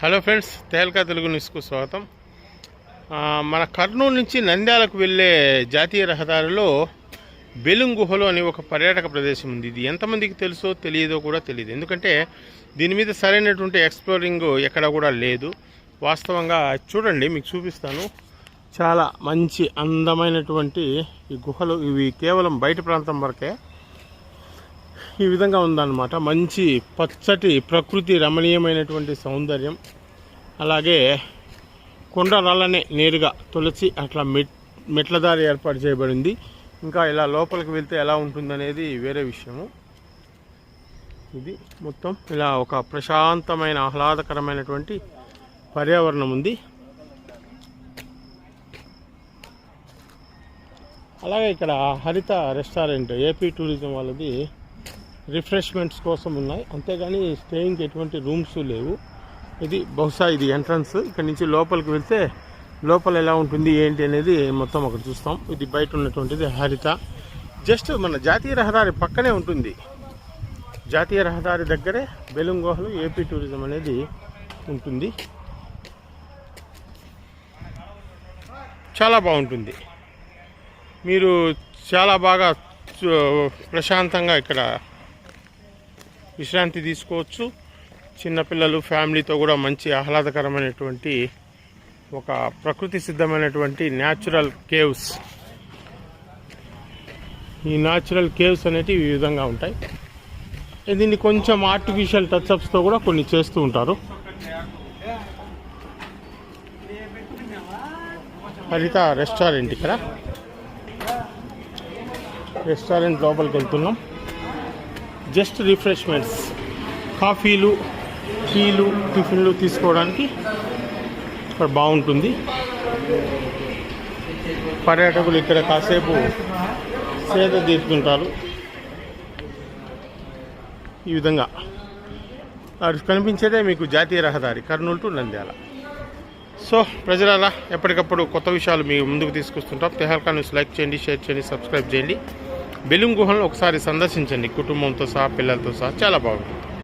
Hello friends తేల్కా Telugu న్యూస్కు స్వాగతం. మన కర్నూలు నుంచి నంద్యాలకు వెళ్ళే జాతీయ రహదారిలో బెలుం గుహలు అని ఒక పర్యాటక ప్రదేశం ఉంది. ఇది ఎంతమందికి తెలుసో తెలియదో కూడా తెలియదు. ఎందుకంటే దీని మీద సరైనటువంటి ఎక్స్ప్లోరింగ్ ఎక్కడ కూడా లేదు. వాస్తవంగా చూడండి మీకు చూపిస్తాను. చాలా మంచి అందమైనటువంటి ఈ గుహలు. ఇవి కేవలం బయట ప్రాంతం వరకే. ఈ విధంగా ఉందన్నమాట. మంచి పచ్చటి ప్రకృతి రమణీయమైనటువంటి సౌందర్యం. అలాగే కొండ రాళ్ళనే నేరుగా తులసి అట్లా మెట్ మెట్ల దారి ఏర్పాటు చేయబడింది. ఇంకా ఇలా లోపలికి వెళ్తే ఎలా ఉంటుందనేది వేరే విషయము. ఇది మొత్తం ఇలా ఒక ప్రశాంతమైన ఆహ్లాదకరమైనటువంటి పర్యావరణం ఉంది. అలాగే ఇక్కడ హరిత రెస్టారెంట్ ఏపీ టూరిజం వాళ్ళది రిఫ్రెష్మెంట్స్ కోసం ఉన్నాయి. అంతేగాని స్టేయింగ్కి ఎటువంటి రూమ్స్ లేవు. ఇది బహుశా ఇది ఎంట్రన్స్. ఇక్కడ నుంచి లోపలికి వెళ్తే లోపల ఎలా ఉంటుంది ఏంటి అనేది మొత్తం అక్కడ చూస్తాం. ఇది బయట ఉన్నటువంటిది హరిత. జస్ట్ మన జాతీయ రహదారి పక్కనే ఉంటుంది. జాతీయ రహదారి దగ్గరే బెలూమ్ గుహలు ఏపీ టూరిజం అనేది ఉంటుంది. చాలా బాగుంటుంది. మీరు చాలా బాగా ప్రశాంతంగా ఇక్కడ విశ్రాంతి తీసుకోవచ్చు. చిన్నపిల్లలు ఫ్యామిలీతో కూడా మంచి ఆహ్లాదకరమైనటువంటి ఒక ప్రకృతి సిద్ధమైనటువంటి న్యాచురల్ కేవ్స్. ఈ న్యాచురల్ కేవ్స్ అనేటివి ఈ విధంగా ఉంటాయి. దీన్ని కొంచెం ఆర్టిఫిషియల్ టచ్అప్స్తో కూడా కొన్ని చేస్తూ ఉంటారు. హరిత రెస్టారెంట్ ఇక్కడ. రెస్టారెంట్ లోపలికి వెళ్తున్నాం. Just refreshments. కాఫీలు టీలు టిఫిన్లు తీసుకోవడానికి ఇక్కడ బాగుంటుంది. పర్యాటకులు ఇక్కడ కాసేపు సేద తీర్చుకుంటారు. ఈ విధంగా. అది కనిపించేదే మీకు జాతీయ రహదారి కర్నూలు టు నంద్యాల. సో ప్రజలలా ఎప్పటికప్పుడు కొత్త విషయాలు మీ ముందుకు తీసుకొస్తుంటాం. తెహల్కా న్యూస్ లైక్ చేయండి షేర్ చేయండి సబ్స్క్రైబ్ చేయండి. బెలూం గుహలను ఒకసారి సందర్శించండి. కుటుంబంతో సహా పిల్లలతో సహా చాలా బాగుంటుంది.